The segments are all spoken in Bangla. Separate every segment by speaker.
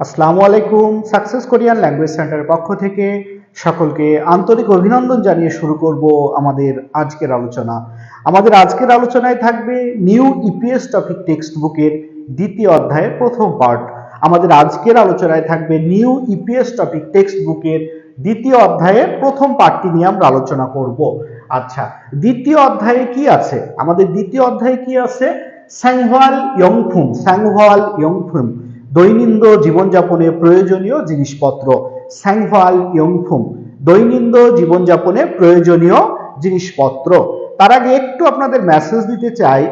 Speaker 1: আসসালামু আলাইকুম সাকসেস কোরিয়ান ল্যাঙ্গুয়েজ সেন্টারের পক্ষ থেকে সকলকে আন্তরিক অভিনন্দন জানিয়ে শুরু করব আমাদের আজকের আলোচনা। আমাদের আজকের আলোচনায় থাকবে নিউ ইপিএস টপিক টেক্সট বুকের দ্বিতীয় অধ্যায়ের প্রথম পার্ট আমাদের আজকের আলোচনায় থাকবে নিউ ইপিএস টপিক টেক্সট বুকের দ্বিতীয় অধ্যায়ের প্রথম পার্টটি নিয়ে আমরা আলোচনা করব। আচ্ছা দ্বিতীয় অধ্যায়ে কি আছে? আমাদের দ্বিতীয় অধ্যায়ে কি আছে? স্যাংহওয়াল ইয়ংফুম স্যাংহওয়াল ইয়ংফুম দৈনন্দিন জীবনযাপনে প্রয়োজনীয় জিনিসপত্র স্যাংহওয়াল ইয়ংফুম। দৈনন্দিন জীবনযাপনে প্রয়োজনীয় জিনিসপত্র। তার আগে একটু আপনাদের মেসেজ দিতে চাই,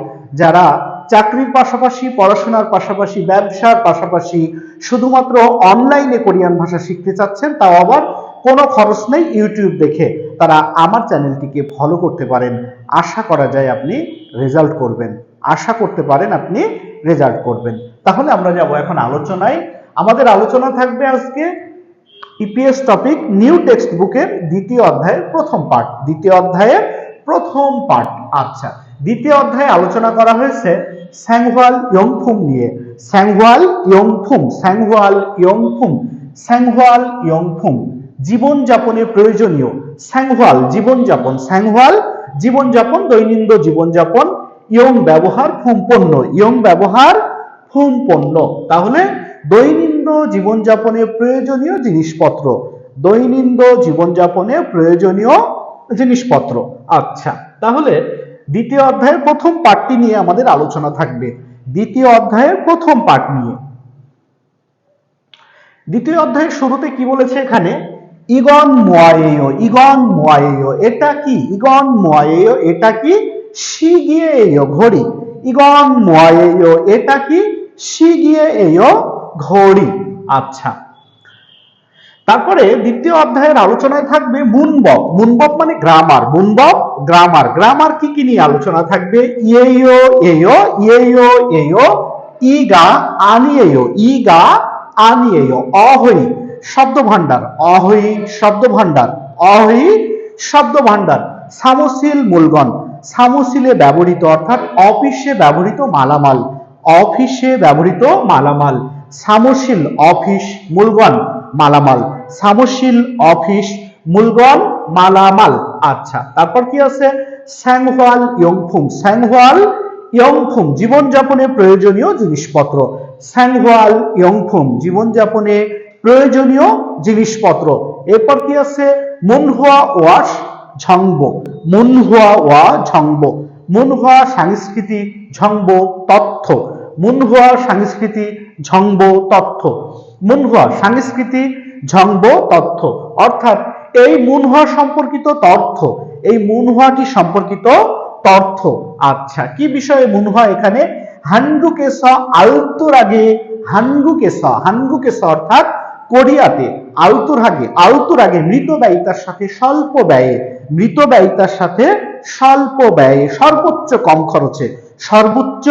Speaker 1: যারা চাকরির পাশাপাশি, পড়াশোনার পাশাপাশি, ব্যবসার পাশাপাশি শুধুমাত্র অনলাইনে কোরিয়ান ভাষা শিখতে চাচ্ছেন, তাও আবার কোনো খরচ নেই ইউটিউব দেখে। তারা আমার চ্যানেলটিকে ফলো করতে পারেন। আশা করা যায় আপনি রেজাল্ট করবেন। আশা করতে পারেন আপনি রেজাল্ট করবেন। তাহলে আমরা যাব এখন আলোচনায়। আমাদের আলোচনা থাকবে আজকে ইপিএস টপিক নিউ টেক্সট বুকের দ্বিতীয় অধ্যায়ের প্রথম পার্ট দ্বিতীয় অধ্যায়ের প্রথম পার্ট আচ্ছা দ্বিতীয় অধ্যায়ে আলোচনা করা হয়েছে স্যাংহওয়াল ইয়ংফুম নিয়ে। স্যাংহওয়াল ইয়ংফুম স্যাংহওয়াল ইয়ংফুম স্যাংহওয়াল ইয়ংফুম। জীবনযাপনে প্রয়োজনীয়। স্যাংহওয়াল জীবনযাপন স্যাংহওয়াল জীবনযাপন, দৈনন্দিন জীবনযাপন, ইয়ং ব্যবহার, ফুম পণ্য। ইয়ং ব্যবহার ফুম পণ্য। তাহলে দৈনন্দিন জীবনযাপনে প্রয়োজনীয় জিনিসপত্র। দৈনন্দিন জীবনযাপনে প্রয়োজনীয় জিনিসপত্র। আচ্ছা তাহলে দ্বিতীয় অধ্যায়ের প্রথম পাঠটি নিয়ে আমাদের আলোচনা থাকবে। দ্বিতীয় অধ্যায়ের প্রথম পাঠ নিয়ে। দ্বিতীয় অধ্যায়ের শুরুতে কি বলেছে এখানে? ইগন মোয়ায়েয় ইগন মোয়ায়েয়, এটা কি? ইগন মোয়ায়েয়, এটা কি? শিগিয়েয় ঘড়ি। ইগন মোয়ায়েয়, এটা কি? শিগিয়েয় ঘড়ি। আচ্ছা। তারপরে দ্বিতীয় অধ্যায়ের আলোচনায় থাকবে মুনবব। মুনবব মানে গ্রামার। মুনবব, গ্রামার। গ্রামার কি কি নিয়ে আলোচনা থাকবে? ইয়েও এও ইয়েও এও ইগা আনিয়েও ইগা আনিয়েও অহই শব্দ ভান্ডার অহই শব্দ ভান্ডার অহই শব্দ ভান্ডার সামসিল মূলগণ। সামসিলে ব্যবহৃত অর্থাৎ অফিসে ব্যবহৃত মালামাল। অফিসে ব্যবহৃত মালামাল। সামসিল অফিস মূলগণ মালামাল। সামসিল অফিস মূলগণ মালামাল। আচ্ছা তারপর কি আছে? স্যাংহওয়াল ইয়ংফুম স্যাংহওয়াল ইয়ংফুম জীবনযাপনে প্রয়োজনীয় জিনিসপত্র। স্যাংহওয়াল ইয়ংফুম জীবনযাপনে প্রয়োজনীয় জিনিসপত্র। এরপর কি আছে? মুনহুয়া ওয়াশ ঝংব। মুনহুয়া ওয়া ঝংব। মুনহুয়া সংস্কৃতি ঝংব তথ্য। মুনহুয়া সংস্কৃতি ঝংব তথ্য। মুনহুয়া সংস্কৃতি ঝংব তথ্য। অর্থাৎ এই মুনহুয়া সম্পর্কিত তথ্য, এই মুনহুয়াটি সম্পর্কিত তথ্য? আচ্ছা কি বিষয়ে মুনহুয়া এখানে? হানগু কেসা আগে হানগু কেসা অর্থাৎ কোরিয়াতে আলতুর আগে আলতুর আগে মৃত ব্যয়িতার সাথে স্বল্প ব্যয়ে, মৃত ব্যয়িতার সাথে স্বল্প ব্যয়ে, সর্বোচ্চ কম খরচে, সর্বোচ্চ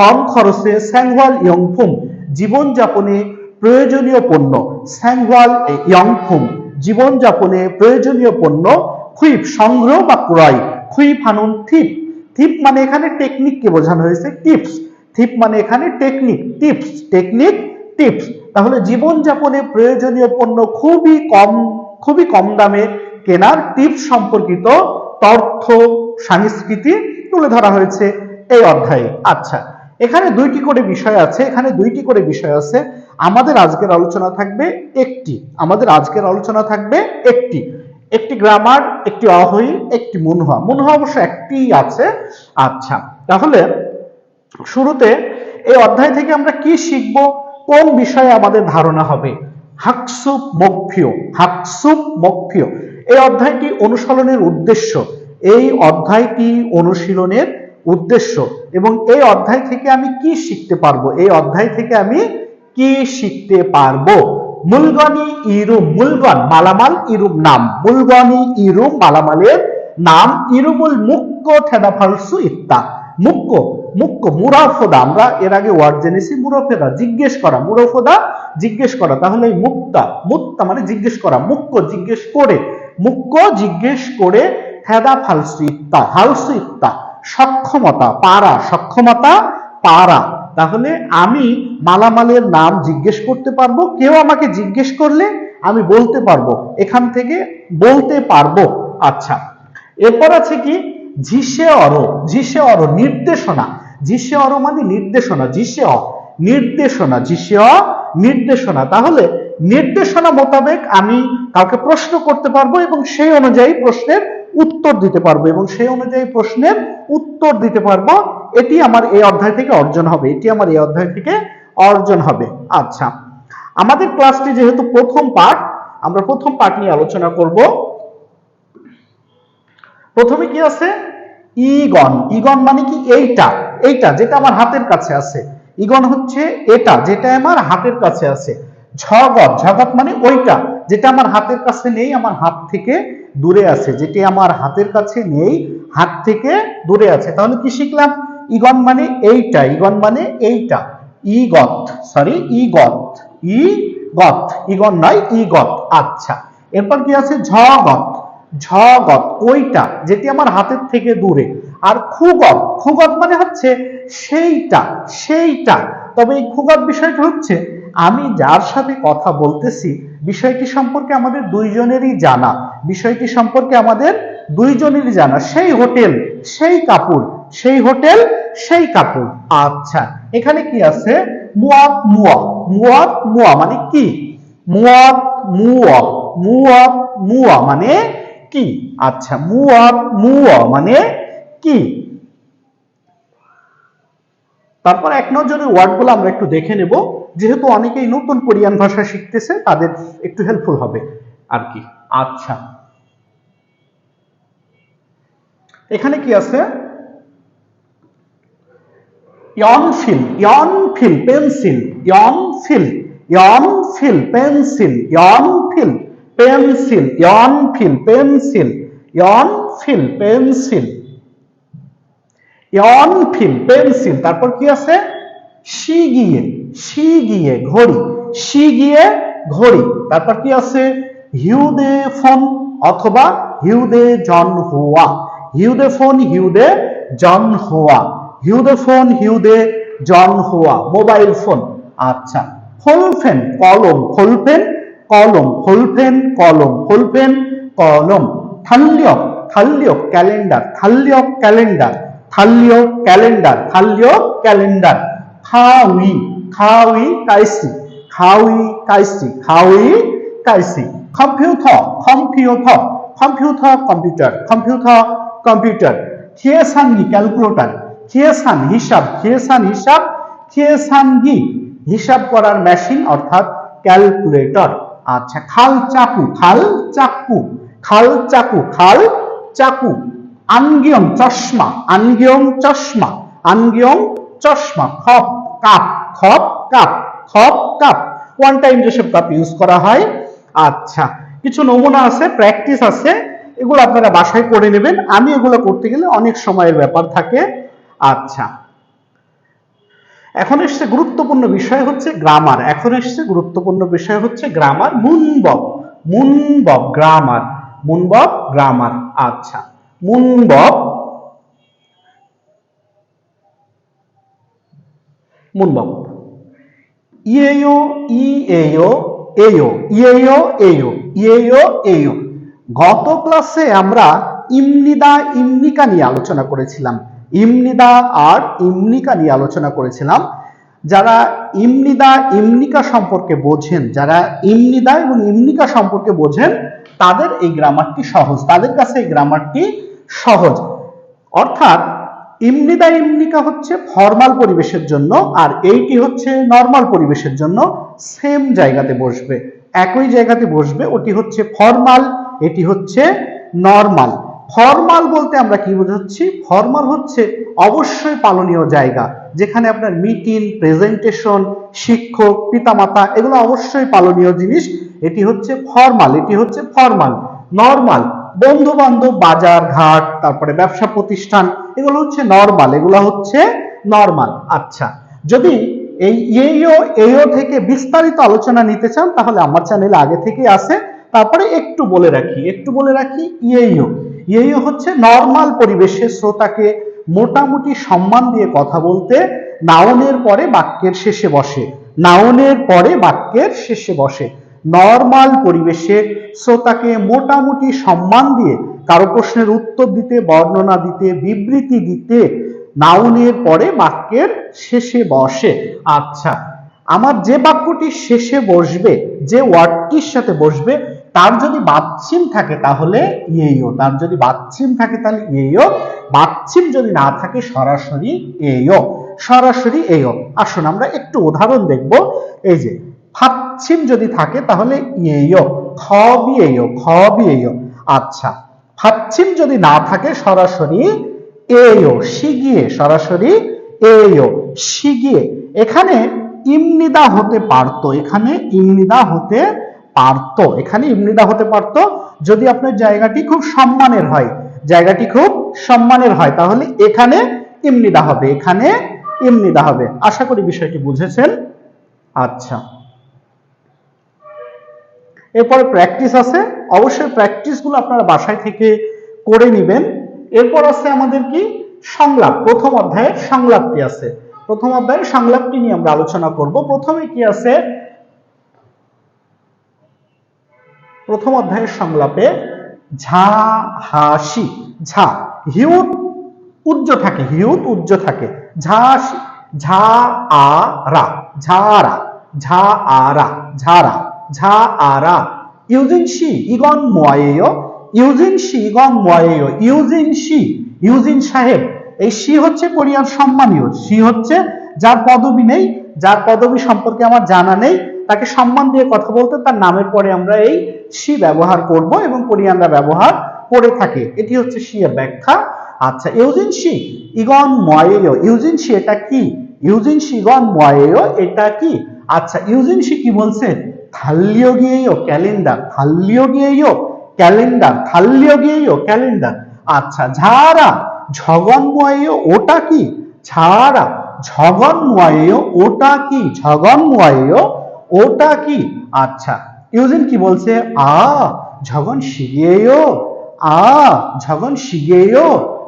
Speaker 1: কম খরচে স্যাংওয়াল ইয়ংফুম, জীবনযাপনে প্রয়োজনীয় পণ্য, স্যাংওয়াল ইয়ংফুম, জীবনযাপনে প্রয়োজনীয় পণ্য খুইপ সংগ্রহ বা ক্রয় খুইপ হানুন থিপ। থিপ মানে এখানে টেকনিককে বোঝানো হয়েছে, টিপস। থিপ মানে এখানে টেকনিক টিপস টেকনিক টিপস তাহলে জীবনযাপনে প্রয়োজনীয় পণ্য খুবই কম খুবই কম দামে কেনার টিপস সম্পর্কিত তথ্য, সংস্কৃতি তুলে ধরা হয়েছে এই অধ্যায়ে। আচ্ছা এখানে দুইটি করে বিষয় আছে, এখানে দুইটি করে বিষয় আছে। আমাদের আজকের আলোচনা থাকবে একটি, আমাদের আজকের আলোচনা থাকবে একটি একটি গ্রামার, একটি অহই, একটি মুনহা। মুনহা অবশ্য একটি আছে। আচ্ছা তাহলে শুরুতে এই অধ্যায় থেকে আমরা কি শিখব? কোন বিষয়ে আমাদের ধারণা হবে? হাকসুপ মকফিও হাকসুপ মকফিও এই অধ্যায়টি অনুশীলনের উদ্দেশ্য। এই অধ্যায়টি অনুশীলনের উদ্দেশ্য। এবং এই অধ্যায় থেকে আমি কি শিখতে পারব? এই অধ্যায় থেকে আমি কি শিখতে পারব? মুলগনি ইরুম মুলগন, মালামাল ইরুম নাম। মুলগনি ইরুম মালামালের নাম। ইরুমুল মুক্ক ঠেদাফালসু ইত্তা। মুক্ক মুক্ক মুরাফদা, আমরা এর আগে ওয়ার্ড জেনেছি মুরফেদা, জিজ্ঞেস করা, মুরফদা জিজ্ঞেস করা, তাহলে মুক্তা মুক্তা মানে জিজ্ঞেস করা মুক্ক জিজ্ঞেস করে মুক্ক জিজ্ঞেস করে হেদা ফালসু ইত্তা হালসু ইত্তা, সক্ষমতা, পারা সক্ষমতা, পারা। তাহলে আমি মালামালের নাম জিজ্ঞেস করতে পারব, কেউ আমাকে জিজ্ঞেস করলে আমি বলতে পারব, এখান থেকে বলতে পারব। আচ্ছা এরপর আছে কি? ঝিসে অর ঝিসে অর, নির্দেশনা। ঝিসে অর মানে নির্দেশনা নির্দেশনা নির্দেশনা। তাহলে নির্দেশনা মোতাবেক আমি কাউকে প্রশ্ন করতে পারব এবং সেই অনুযায়ী প্রশ্নের উত্তর দিতে পারব এবং সেই অনুযায়ী প্রশ্নের উত্তর দিতে পারব। এটি আমার এই অধ্যায় থেকে অর্জন হবে। এটি আমার এই অধ্যায় থেকে অর্জন হবে। আচ্ছা আমাদের ক্লাসটি যেহেতু প্রথম পার্ট আমরা প্রথম পার্ট নিয়ে আলোচনা করব। প্রথমে কি আছে? ইগন ইগন মানে কি এইটা এইটা যেটা আমার হাতের কাছে আছে। ইগন হচ্ছে এটা, যেটা আমার হাতের কাছে আছে। ঝগত ঝগত মানে ওইটা, যেটা আমার হাতের কাছে নেই, আমার হাত থেকে দূরে আছে। যেটি আমার হাতের কাছে নেই, হাত থেকে দূরে আছে। তাহলে কি শিখলাম? ইগন মানে এইটা, ইগন মানে এইটা। ইগত সরি ইগত ইগত, ইগন নয়, ইগত। আচ্ছা এরপর কি আছে? ঝগত। ঝগত, ওইটা যেটি আমার হাতের থেকে দূরে। আর খুগত খুগত মানে হচ্ছে সেইটা সেইটা। তবে এই খুগত বিষয়টা হচ্ছে, আমি যার সাথে কথা বলতেছি, বিষয়টি সম্পর্কে আমাদের দুইজনেরই জানা। বিষয়টি সম্পর্কে আমাদের দুইজনেরই জানা। সেই হোটেল, সেই কাপড়, সেই হোটেল, সেই কাপড়। আচ্ছা এখানে কি আছে? মুয়াত মুয়া মুয়াত, মুয়া মানে কি? মুয়াত, মুয়া। মুয়াত, মুয়া মানে কি? আচ্ছা মুয়া মানে কি? তারপর এক নজরের ওয়ার্ডগুলো আমরা একটু দেখে নেব। যেহেতু অনেকেই নতুন কোরিয়ান ভাষা শিখতেছে, তাদের একটু হেল্পফুল হবে। আর কি? আচ্ছা। এখানে কি আছে? ইয়নফিল ইয়নফিল পেন্সিল ইয়নফিল ইয়নফিল পেন্সিল ইয়নফিল পেন্সিল ইয়নফিল পেন্সিল ইয়নফিল পেন্সিল। ইয়ন ফিল, পেন্সিল, তারপর কি আছে? সি গিয়ে সি গিয়ে ঘড়ি সি গিয়ে ঘড়ি। তারপর কি আছে? হিউদে ফোন অথবা হিউদে জন হুয়া। হিউদে ফোন, হিউদে জন হুয়া। হিউদে ফোন, হিউদে জন হুয়া। মোবাইল ফোন আচ্ছা। ফোলফেন কলম ফোলফেন কলম ফোলফেন কলম ফোলফেন কলম। থাল্যক থাল্যক ক্যালেন্ডার থাল্যক ক্যালেন্ডার থাল্যক ক্যালেন্ডার থাল্যক ক্যালেন্ডার খাউই খাউই কাইসি খাউই কাইসি খাউই কাইসি। Computer computer computer computer computer computer. থিয়েসানগি calculator, থিয়েসান হিসাব থিয়েসান হিসাব, থিয়েসানগি হিসাব করার মেশিন অর্থাৎ ক্যালকুলেটর। আচ্ছা খাল চাকু খাল চাকু খাল চাকু খাল চাকু আনগিয়ং চশমা আনগিয়ং চশমা আনগিয়ং চশমা, খপ, কাপ খপ কাপ খপ, কাপ ওয়ান টাইম যেসব কাপ ইউজ করা হয়। আচ্ছা কিছু নমুনা আছে প্র্যাকটিস আছে, এগুলো আপনারা বাসায় করে নেবেন। আমি এগুলো করতে গেলে অনেক সময়ের ব্যাপার থাকে। আচ্ছা এখন এসছে গুরুত্বপূর্ণ বিষয় হচ্ছে গ্রামার এখন এসছে গুরুত্বপূর্ণ বিষয় হচ্ছে গ্রামার মুনবব মুনবব গ্রামার মুনবব গ্রামার আচ্ছা মুনবব মুনবব। ইয়েও ইয়েও এও ইয়েও এও ইয়েও এও গত ক্লাসে আমরা ইমনিদা ইমনিকা নিয়ে আলোচনা করেছিলাম। ইমনিদা আর ইমনিকা নিয়ে আলোচনা করেছিলাম। যারা ইমনিদা, ইমনিকা সম্পর্কে বোঝেন, যারা ইমনিদা এবং ইমনিকা সম্পর্কে বোঝেন, তাদের এই গ্রামারটি সহজ, তাদের কাছে এই গ্রামারটি সহজ। অর্থাৎ ইমনিদা, ইমনিকা হচ্ছে ফর্মাল পরিবেশের জন্য আর এইটি হচ্ছে নর্মাল পরিবেশের জন্য সেম জায়গাতে বসবে, একই জায়গাতে বসবে, ওটি হচ্ছে ফর্মাল এটি হচ্ছে নর্মাল ফর্মাল বলতে আমরা কি বোঝাচ্ছি? ফর্মাল হচ্ছে অবশ্যই পালনীয় জায়গা, যেখানে আপনার মিটিং, প্রেজেন্টেশন, শিক্ষক, পিতামাতা, এগুলো অবশ্যই পালনীয় জিনিস। এটি হচ্ছে ফর্মাল, এটি হচ্ছে ফর্মাল। নর্মাল বন্ধু বান্ধব বাজার, ঘাট, তারপরে ব্যবসা প্রতিষ্ঠান, এগুলো হচ্ছে নর্মাল, এগুলো হচ্ছে নর্মাল। আচ্ছা যদি এই ইয়েও, এও থেকে বিস্তারিত আলোচনা নিতে চান, তাহলে আমার চ্যানেলে আগে থেকেই আছে। তারপরে একটু বলে রাখি, একটু বলে রাখি ইয়েও ইয়েও হচ্ছে নর্মাল পরিবেশে শ্রোতাকে মোটামুটি সম্মান দিয়ে কথা বলতে, নাউনের পরে বাক্যের শেষে বসে, নাউনের পরে বাক্যের শেষে বসে। নর্মাল পরিবেশে শ্রোতাকে মোটামুটি সম্মান দিয়ে, কারও প্রশ্নের উত্তর দিতে, বর্ণনা দিতে, বিবৃতি দিতে, নাউনের পরে বাক্যের শেষে বসে। আচ্ছা আমার যে বাক্যটি শেষে বসবে, যে ওয়ার্ডটির সাথে বসবে তার যদি বাচ্চিম থাকে তাহলে ইয়েও তার যদি বাচ্চিম থাকে তাহলে ইয়েও বাচ্চিম যদি না থাকে সরাসরি এও সরাসরি এও। আসুন আমরা একটু উদাহরণ দেখব, এই যে ফাচ্ছিম যদি থাকে তাহলে ইয়েও খ বিয়েও খ বিয়েও আচ্ছা ফাচ্ছিম যদি না থাকে সরাসরি এও, শিগিয়ে সরাসরি এও, শিগিয়ে। এখানে ইমনিদা হতে পারতো, এখানে ইমনিদা হতে পারতো এখানে ইমনিদা হতে পারতো, যদি আপনার জায়গাটি খুব সম্মানের হয়। জায়গাটি খুব সম্মানের হয়, তাহলে এখানে ইমনিদা হবে, এখানে ইমনিদা হবে। আশা করি বিষয়টি বুঝেছেন। আচ্ছা। এরপরে প্র্যাকটিস আছে। অবশ্যই প্র্যাকটিসগুলো আপনারা বাসায় থেকে করে নেবেন। এরপর আছে আমাদের কি? সংলাপ। প্রথম অধ্যায়ের সংলাপটি আছে। প্রথম অধ্যায়ের সংলাপটি নিয়ে আমরা আলোচনা করব। প্রথমে কি আছে? প্রথম অধ্যায়ের সংলাপে ঝা হাসি ঝা, হিউত উজ্জ থাকে, হিউত উজ্জ থাকে। ঝাসি ঝা, আ, রা ঝারা ঝা আরা ঝারা ঝা আরা ইউজিন শি, ইগন ময়েয় ইউজিন শি, ইগন ময়েয় ইউজিন শি, ইউজিন সাহেব। এই শি হচ্ছে কোরিয়ার সম্মানীয়, শি হচ্ছে যার পদবি নেই, যার পদবি সম্পর্কে আমার জানা নেই তাকে সম্মান দিয়ে কথা বলতে, তার নামের পরে আমরা এই শি ব্যবহার করব এবং কোরিয়ানরা ব্যবহার করে থাকে। এটি হচ্ছে শি এর ব্যাখ্যা। আচ্ছা ইউজিন শি, ইগন ময়েয় ইউজিন শি এটা কি? ইউজিন শি, ইগন ময়েয় এটা কি? আচ্ছা ইউজিন শি কি বলছে? থাল্লিও গিয়েও ক্যালেন্ডার। থাল্লিও গিয়েও ক্যালেন্ডার। থাল্লিও গিয়েও ক্যালেন্ডার। আচ্ছা ঝাড়া ঝগন্ময়েয় ওটা কি? ছাড়া ঝগন্ময়েয় ওটা কি? ঝগন্ময়েয় ওটা কি? আচ্ছা ইউজিন কি বলছে? আ, ঝগন শিগেয়, আ, ঝগন শিগেয়,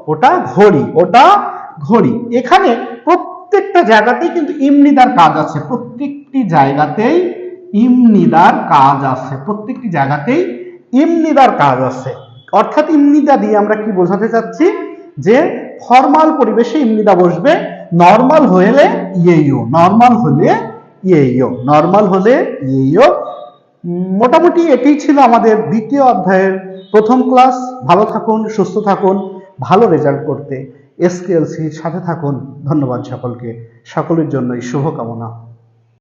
Speaker 1: ওটা ঘড়ি ওটা ঘড়ি। এখানে প্রত্যেকটা জায়গাতেই কিন্তু ইমনিদার কাজ আছে। প্রত্যেকটি জায়গাতেই ইমনিদার কাজ আছে। প্রত্যেকটি জায়গাতেই ইমনিদার কাজ আছে। অর্থাৎ ইমনিদা দিয়ে আমরা কি বোঝাতে চাচ্ছি? যে ফর্মাল পরিবেশে ইমনিদা বসবে, নর্মাল হলে ইয়েইও নর্মাল হলে ইয়েইও নর্মাল হলে ইয়েইও মোটামুটি এটাই ছিল আমাদের দ্বিতীয় অধ্যায়ের প্রথম ক্লাস ভালো থাকুন, সুস্থ থাকুন, ভালো রেজাল্ট করতে এসকেএলসির সাথে থাকুন। ধন্যবাদ সকলকে। সকলের জন্যই শুভকামনা।